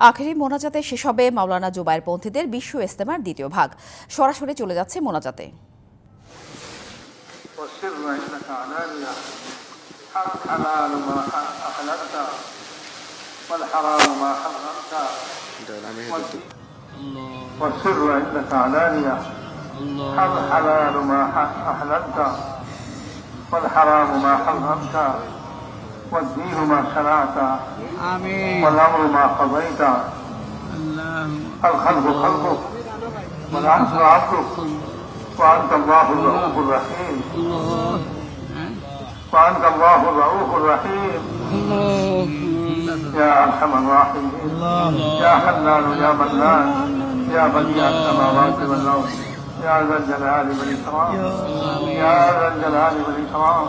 আখেরি মোনাজাতে শেষ হবে মাওলানা জুবায়ের পন্থীদের বিশ্ব ইস্তেমার দ্বিতীয় ভাগ সরাসরি চলে যাচ্ছে মোনাজাতে والسر انك علانية حلال ما احللت والحرام ما حرمت والدين ما شرعت آمين والامر ما قضيت الخلق خلقك والعبد عبدك وانت الله الرؤوف الرحيم وأنت الله الرؤوف الرحيم يا أرحم الراحمين يا حنان يا منان يا بديع السماوات والأرض يا ذا الجلال والإكرام يا ذا الجلال والإكرام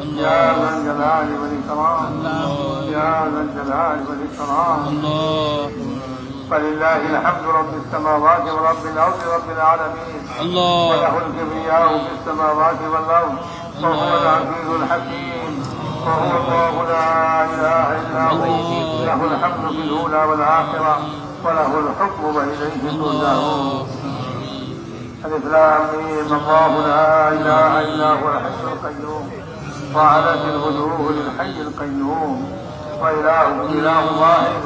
يا ذا الجلال والإكرام. يا ذا الجلال والإكرام. فلله الحمد رب السماوات ورب الأرض رب العالمين. الله. وله الكبرياء في السماوات والأرض وهو العزيز الحكيم. وهو الله لا إله إلا هو. له الحمد في الأولى والآخرة وله الحكم وإليه ترجعون. ألف لام ميم الله لا إله إلا هو الحي القيوم. وعلت الوجوه للحي القيوم. والهكم إله واحد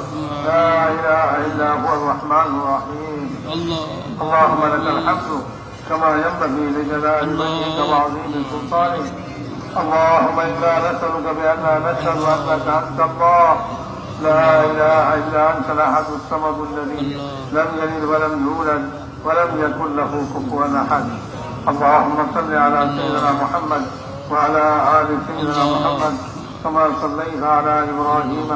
لا إله إلا هو الرحمن الرحيم. الله اللهم لك الحمد كما ينبغي لجلال وجهك وعظيم سلطانك. اللهم إنا نسألك باننا نشهد انك أنت الله. لا إله إلا أنت الأحد الصمد الذي لم يلد ولم يولد ولم يكن له كفوا أحد. اللهم صل على سيدنا محمد وعلى آل سيدنا محمد كما صليت على إبراهيم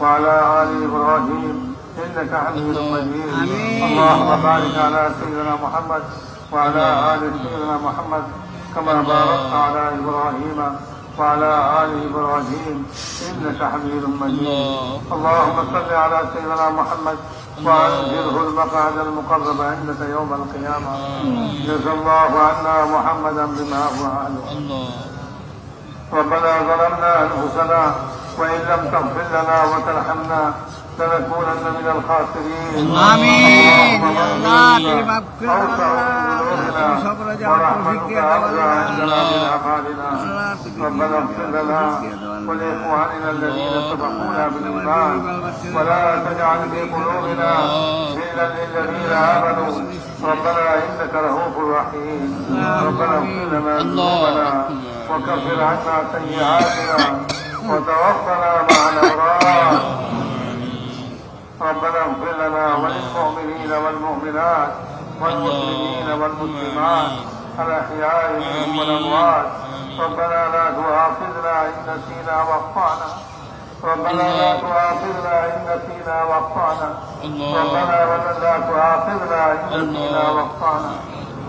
وعلى آل إبراهيم إنك حميد مجيد. اللهم بارك على سيدنا محمد وعلى آل سيدنا محمد كما باركت على إبراهيم. وعلى آل إبراهيم إنك حميد مجيد. اللهم صل على سيدنا محمد وانزله المقعد المقرب عندك يوم القيامة. جزا الله عنا محمدا بما هو اهله ربنا ظلمنا أنفسنا وإن لم تغفر لنا وترحمنا فنكونن من الخاسرين. آمين. يا الله تیرے باب کے اللہ سب رجا توفیق دے اللہ ربنا اغفر لنا ولإخواننا الذين سبقونا بالإيمان. ولا تجعل في قلوبنا غلا للذين آمنوا. ربنا إنك رؤوف رحيم. ربنا اغفر لنا ذنوبنا وكفر عنا سيئاتنا وتوفنا مع الأبرار. ربنا اغفر لنا وللمؤمنين والمؤمنات والمسلمين والمسلمات الأحياء منهم والأموات. ربنا لا تؤاخذنا إن نسينا وأخطأنا. ربنا لا تؤاخذنا إن نسينا وأخطأنا. ربنا ولا لا تؤاخذنا إن نسينا وأخطأنا.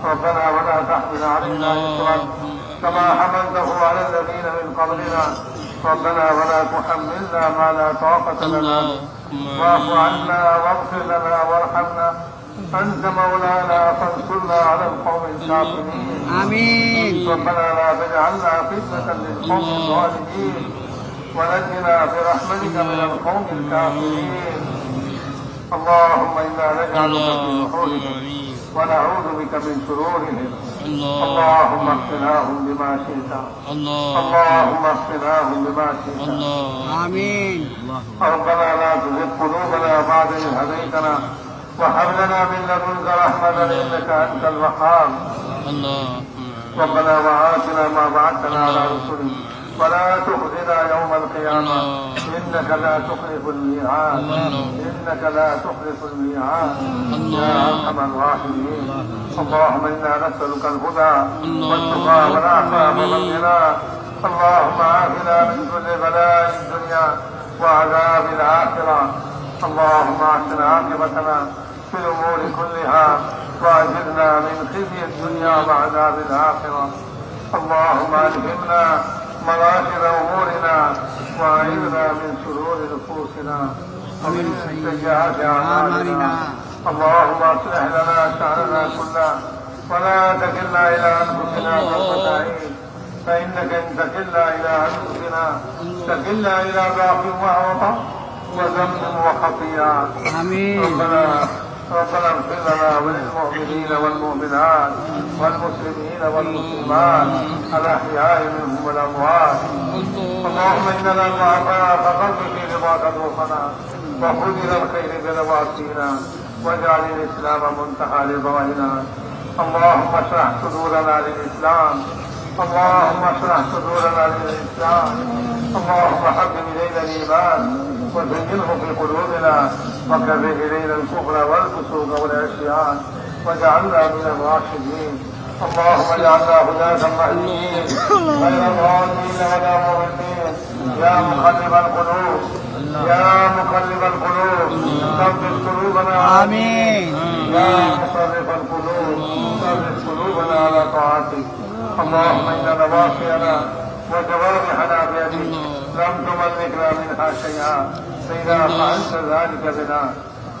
ربنا ولا تحمل علينا إصرا. كما حملته على الذين من قبلنا. ربنا ولا تحملنا ما لا طاقة لنا. واعف عنا واغفر لنا وارحمنا. أنت مولانا فانصرنا على القوم الكافرين. آمين. ربنا لا تجعلنا فتنة للقوم الظالمين. ونجنا برحمتك من القوم الكافرين. اللهم إنا نجعلك في نحورهم ونعوذ بك من شرورهم اللهم اقتناهم بما شئت اللهم اقتناهم بما شئت آمين ربنا لا تزغ قلوبنا بعد إذ هديتنا وهب لنا من لدنك رحمة إنك أنت الوهاب ربنا وآتنا ما وعدتنا على رسلك ولا تخزنا يوم القيامة. إنك لا تخلف الميعاد. إنك لا تخلف الميعاد. يا أرحم الراحمين. اللهم إنا نسألك الهدى والتقى والعفاف والغنى. اللهم عافنا من كل بلاء الدنيا وعذاب الآخرة. اللهم أحسن عاقبتنا في الأمور كلها وأجرنا من خزي الدنيا وعذاب الآخرة. اللهم ألهمنا مراكز أمورنا وأعذنا من شرور نفوسنا ومن سيئات أعمالنا. اللهم أصلح لنا شأننا كله ولا تكلنا إلى أنفسنا طرفة عين. فإنك إن تكلنا إلى أنفسنا تكلنا إلى ضعف وعوضة وذنب وخطيئة. آمين. ربنا ربنا اغفر لنا وللمؤمنين والمؤمنات والمسلمين والمسلمات الأحياء منهم والأموات. اللهم اننا ضعفاء فقد في رضاك ضعفنا وخذ إلى الخير بنواصينا واجعل الإسلام منتهى رضائنا اللهم اشرح صدورنا للإسلام. اللهم اشرح صدورنا للإسلام. اللهم حبب إلينا الإيمان. وزينه في قلوبنا وكره الينا الكفر والفسوق والعصيان واجعلنا من الراشدين اللهم اجعلنا هداة مهديين غير ضالين ولا مضلين يا مقلب القلوب يا مقلب القلوب ثبت قلوبنا آمين يا مصرف القلوب ثبت قلوبنا على طاعتك اللهم ان نواصينا وجوارحنا بيدك لم تملكنا منها شيئا فاذا فعلت ذلك بنا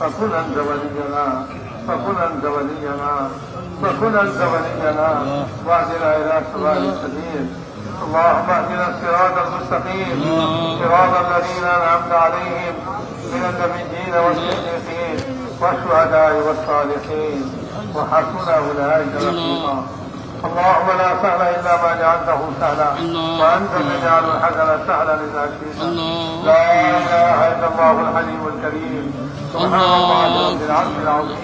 فكن انت ولينا فكن انت ولينا فكن انت ولينا واهدنا إلى صراط السبيل اللهم اهدنا الصراط المستقيم صراط الذين انعمت عليهم من النبيين والصديقين والشهداء والصالحين وحسن اولئك رفيقا اللهم لا سهل إلا ما جعلته سهلا. وأنت تجعل الحزن سهلا إذا شئت. لا إله إلا الله الحليم الكريم. سبحان الله. رب العرش العظيم.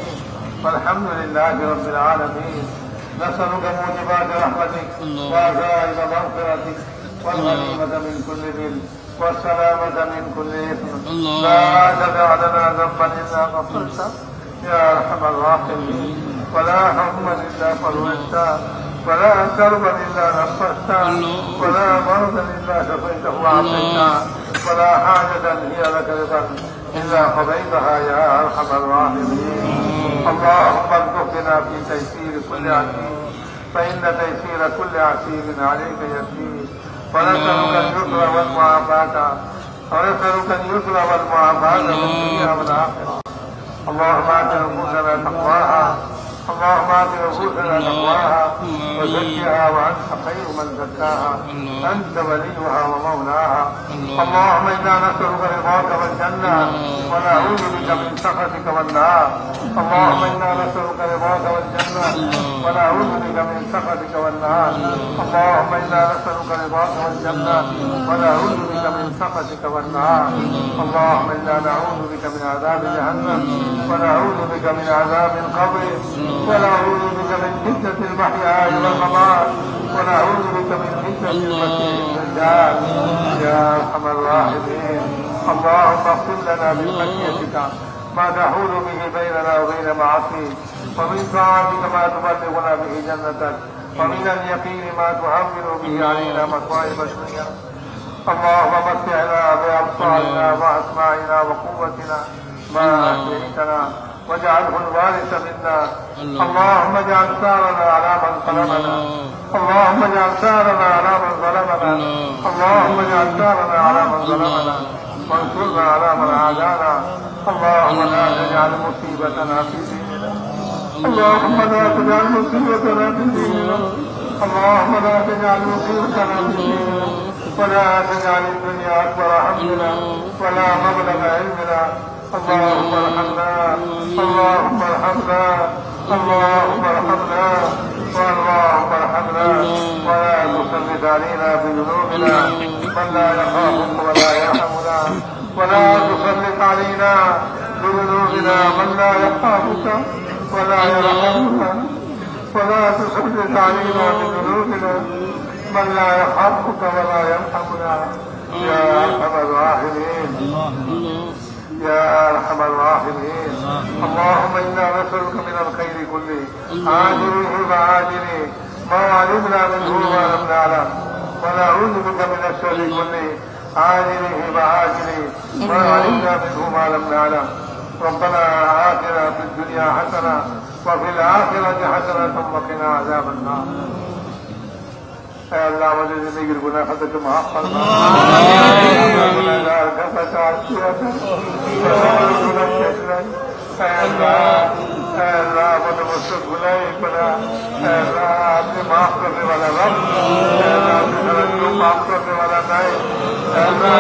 والحمد لله رب العالمين. نسألك موجبات رحمتك وعزائم مغفرتك. والغنيمة من كل ذل. والسلامة من كل إثم. لا تدع لنا ذنبا إلا غفرته يا أرحم الراحمين. ولا هما إلا فرجته ولا كربا إلا نفسته ولا مرضا إلا شفيته وعافيته ولا حاجة هي لك رضا إلا قضيتها يا أرحم الراحمين. اللهم ارزقنا في تيسير كل عسير فإن تيسير كل عسير عليك يسير. ونسألك اليسر والمعافاة ونسألك اليسر والمعافاة في الدنيا والآخرة. اللهم آت نفوسنا تقواها اللهم آت نفوسنا تقواها وزكها وأنت خير من زكاها. أنت وليها ومولاها. اللهم إنا نسألك رضاك والجنة ونعوذ بك من سخطك والنار. اللهم إنا نسألك رضاك والجنة ونعوذ بك من سخطك والنار. اللهم إنا نسألك رضاك والجنة ونعوذ بك من سخطك والنار. اللهم إنا نعوذ بك من عذاب جهنم ونعوذ بك من عذاب القبر. ونعوذ بك من فتنة المحيا والممات ونعوذ بك من فتنة المسيح الدجال يا أرحم الراحمين. اللهم اغفر لنا من خشيتك ما تحول به بيننا وبين معاصيك. ومن طاعتك ما تبلغنا به جنتك. ومن اليقين ما تهون به علينا مصائب الدنيا. اللهم متعنا بأبصارنا وأسماعنا وقوتنا ما أحييتنا. واجعله الوارث منا اللهم اجعل ثارنا على من ظلمنا اللهم اجعل ثارنا على من ظلمنا اللهم اجعل ثارنا على من ظلمنا وانصرنا على من عادانا اللهم لا تجعل مصيبتنا في ديننا اللهم لا تجعل مصيبتنا في ديننا اللهم لا تجعل مصيبتنا في ديننا ولا تجعل الدنيا اكبر همنا ولا مبلغ علمنا اللهم ارحمنا اللهم ارحمنا اللهم ارحمنا اللهم ارحمنا ولا تسلط علينا بذنوبنا من لا يخافك ولا يرحمنا ولا تسلط علينا بذنوبنا من لا يخافك ولا يرحمنا ولا تسلط علينا بذنوبنا من لا يخافك ولا يرحمنا يا ارحم الراحمين يا أرحم الراحمين. اللهم إنا نسألك من الخير كله. عاجله وعاجله ما علمنا منه وما لم نعلم. ونعوذ بك من الشر كله. عاجله وعاجله ما علمنا منه ما لم نعلم. ربنا آتنا في الدنيا حسنة وفي الآخرة حسنة وقنا عذاب النار. আল্লাহ আমাদের জিন্দগির গুণা খাতাকে মাফ করবেন আল্লাহ আমাদের মুসলিম গুলাই করা আল্লাহ আপনি মাফ করতে वाला রব আল্লাহ আপনি সারা কেউ মাফ वाला নাই। আল্লাহ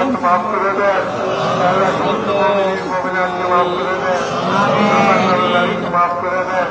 আপনি মাফ করে দেন। আল্লাহ সমস্ত মোমিনকে মাফ করে দেন।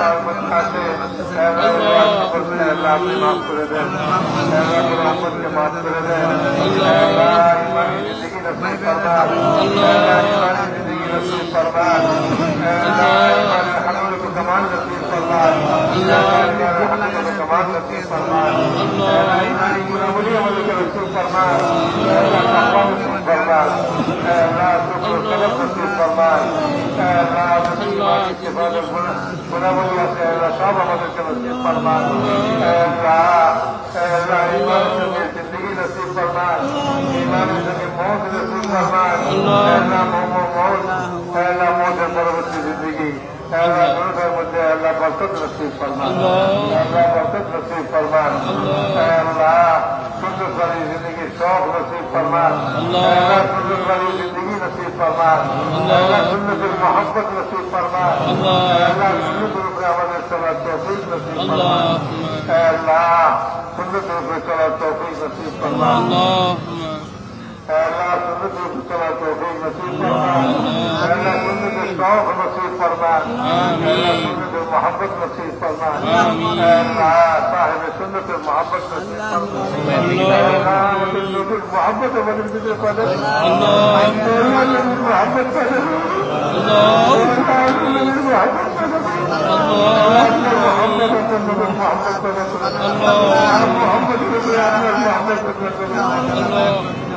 আল্লাহ। উপস্থিত আছে আবার নসিব ফরমান আল্লাহ ইমামুলি আমাদেরকে নসিব ফরমান আল্লাহ নসিব ফরমান আল্লাহ শুকর তলব নসিব ফরমান আল্লাহ নসিব ইস্তিফাদ গুণাবলী আছে আল্লাহ সব আমাদেরকে নসিব ফরমান আল্লাহ আল্লাহ ইমান সঙ্গে জিন্দগি নসিব ফরমান ইমান সঙ্গে পরবর্তী জিন্দগি বরকত নসিব ফরমান আল্লাহ। বরকত নসিব ফরমান আল্লাহ। সুন্দর বাড়ি জিন্দগি শখ নসিব ফরমান আল্লাহ। সুন্দর বাড়ি জিন্দগি নসিব ফরমান আল্লাহ সুন্দর মোহাম্মত নসিব ফরমান আল্লাহ সুন্দর উপরে আমাদের চলার তৌফিক নসিব ফরমান আল্লাহ সুন্দর উপরে চলার তৌফিক নসিব ফরমান अल्लाह सुन के उसका तोहफे नसीब फरमा अल्लाह सुन के शौक नसीब फरमा अल्लाह सुन के मोहब्बत नसीब फरमा अल्लाह साहिब सुन्नत मोहब्बत नसीब फरमा मोहब्बत बदल दीजिए पहले मोहब्बत पहले मोहब्बत محمد محمد محمد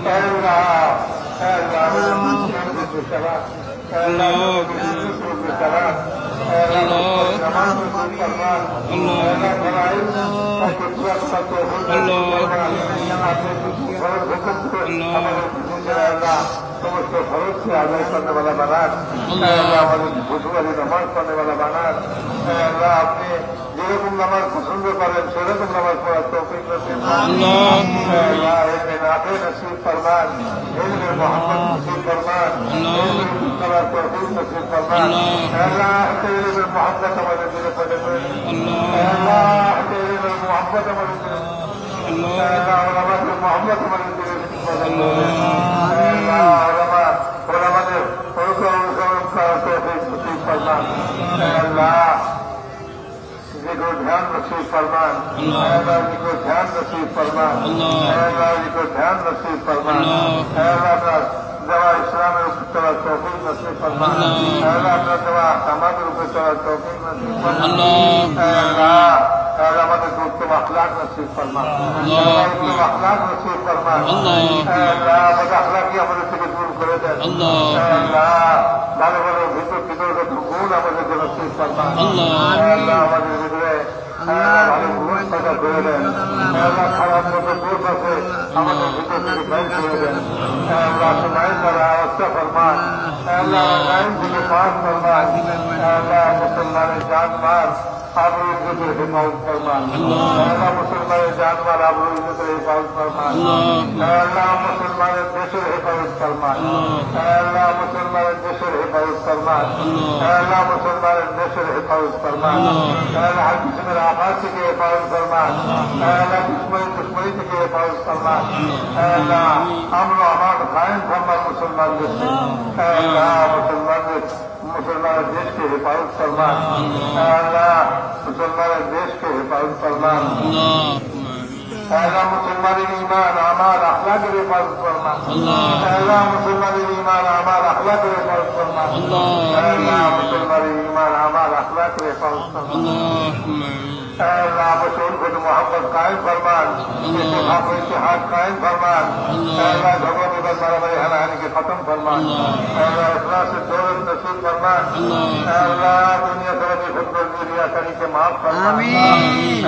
সমস্ত খরচকে আদায় করতে বালা বানান আমাদের ভুতুয়ারি নমাজ করতে বালা বানান আপনি যেরকম নামাজ পছন্দ করেন সেরকম নামাজ পড়ার তৌফিক নসিব। নাফে নসিব ফরমান। এমনি মোহাম্মদ নসিব ফরমান। করার তৌফিক নসিব ফরমান। আল্লাহ। তেরে মোহাম্মদ আমাদের দিলে পড়ে আল্লাহ। তেরে মোহাম্মদ আমাদের দিলে আল্লাহ। মোহাম্মদ আমাদের দিলে আল্লাহ। ওলামা ওলামাদের অনুসরণ অনুসরণ করার তৌফিক নসিব ফরমান। नसीब फरमान अल्लाह जिनको ध्यान नसीब फरमान अल्लाह जिनको ध्यान नसीब फरमान अल्लाह अपना दवा इस्लाम में ऊपर चला तौफीक नसीब फरमान अल्लाह अपना दवा अहकामात में ऊपर चला तौफीक नसीब फरमान अल्लाह अल्लाह আমাদের উত্তম আখলাক নসিব ফরমান আল্লাহ উত্তম আখলাক নসিব ফরমান আল্লাহ আমাদের আখলাকি আমাদের থেকে দূর করে দেন আল্লাহ ভালো ভালো ভিতর ভিতরগত গুণ আমাদেরকে নসিব ফরমান আল্লাহ আমাদের পাস ফরমান আল্লাহ মুসলমানের জান মার আবরু ইজ্জতের হেফাজত ফরমান আল্লাহ মুসলমানের জান আবরু আমরা আমার কায়েম ফরমান মুসলমান দেশে আল্লাহ মুসলমানদের মুসলমানের দেশকে হেফাজত ফরমান। আল্লাহ মুসলমানের দেশকে হেফাজত ফরমান। আল্লাহ মুসলমানের ইমান আমার আখলাকের হেফাজত ফরমান। আল্লাহ ইমান আমার আখলাকের হেফাজত ফরমান। আল্লাহ ইমান আমার আখলাকের হেফাজত ফরমান। اللہ खत्म फरमा अल्लाह इखलास से दौलत नसीब फरमा अल्लाह दुनिया तरह की खुद पर रिया करी के माफ फरमा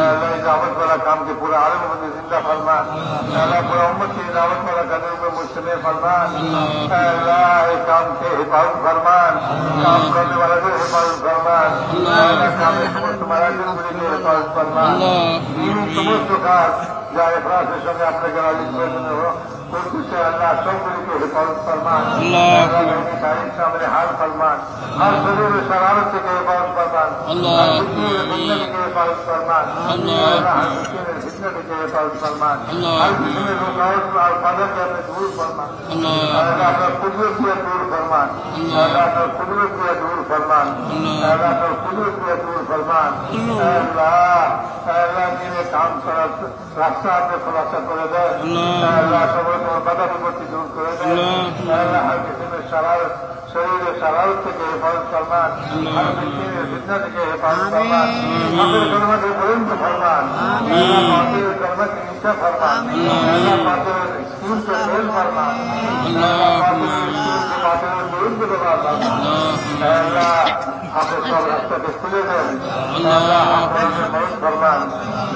अल्लाह इस दावत वाला काम के पूरा आलम में जिंदा फरमा अल्लाह पूरा उम्मत की दावत वाला करने में मुझसे फरमा अल्लाह इस काम के हिफाजत फरमान काम करने वाला को हिफाजत फरमान अल्लाह काम में समस्त मराजिल के हिफाजत फरमान সমস্ত কাজ যা এফরাসের সঙ্গে আপনাকে রাজি করতেছে আল্লাহ। সবগুলিকে হেফাজত ফরমান তারিখ সামনে হাল ফরমান আর রাস্তা করে দেন তোমার বাধা বিপত্তি দূর করে দেন আল্লাহ। হর কিসিমের সারার শরীরে সারার থেকে হেফাজত ফরমান হর কিসিমের ফিতনা থেকে হেফাজত ফরমান আমাদের কর্মকে পর্যন্ত ফরমান আল্লাহ আমাদের কর্মকে নিচা ফরমান আল্লাহ আমাদের স্কুলকে ফেল ফরমান আল্লাহ আমাদের স্কুলকে انزل غابة الله حافظ حتى تستوي الله حافظ الموت فرمان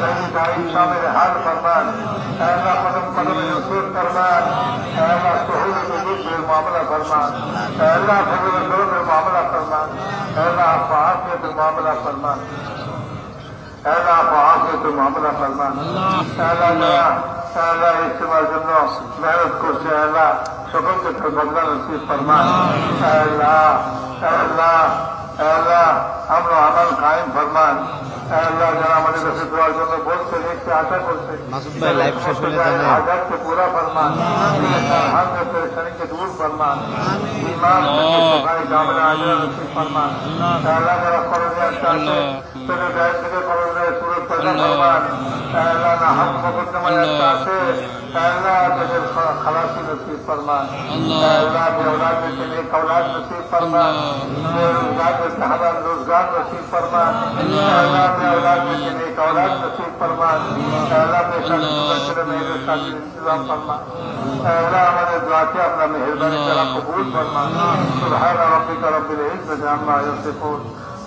أهل بعيد شامل حال فرمان الله قدم قدم الوصول فرمان الله سهول الوجود بالمعاملة فرمان الله فضل النور بالمعاملة فرمان الله فعافية بالمعاملة فرمان الله فعافية بالمعاملة فرمان الله الله الله اجتماع جنة محنت کرছে الله সকল کے دربندہ نصیب فرما اے اللہ اے اللہ اے اللہ ہم عمل قائم فرما اے اللہ যারা আমাদের কাছে দোয়ার জন্য বলছে দেখতে আশা করছে মাসুদ ভাই লাইভ শেষ হলে তাহলে আজাদ কে পুরা ফরমা ہر پریشانی کے دور فرما امام کے سفائی کامل اجر نصیب فرما اے اللہ যারা করণীয় আছে तेरे बैठ থেকে फर्ज है सूरत पैदा फरमान अल्लाह ना हम मुकद्दमा चाहते अल्लाह तेरे खलासी नसीब फरमान अल्लाह के औलाद में तेरे एक औलाद नसीब फरमान मेरे रोजगार में से हलाल रोजगार नसीब फरमान अल्लाह के औलाद में तेरे एक औलाद नसीब फरमान अल्लाह में शादी मेरे शादी इंतजाम फरमान अल्लाह हमारे दुआ के अपना मेहरबानी तेरा कबूल फरमा सुबहान रब्बिक रब्बिल इज्जति अम्मा यसिफून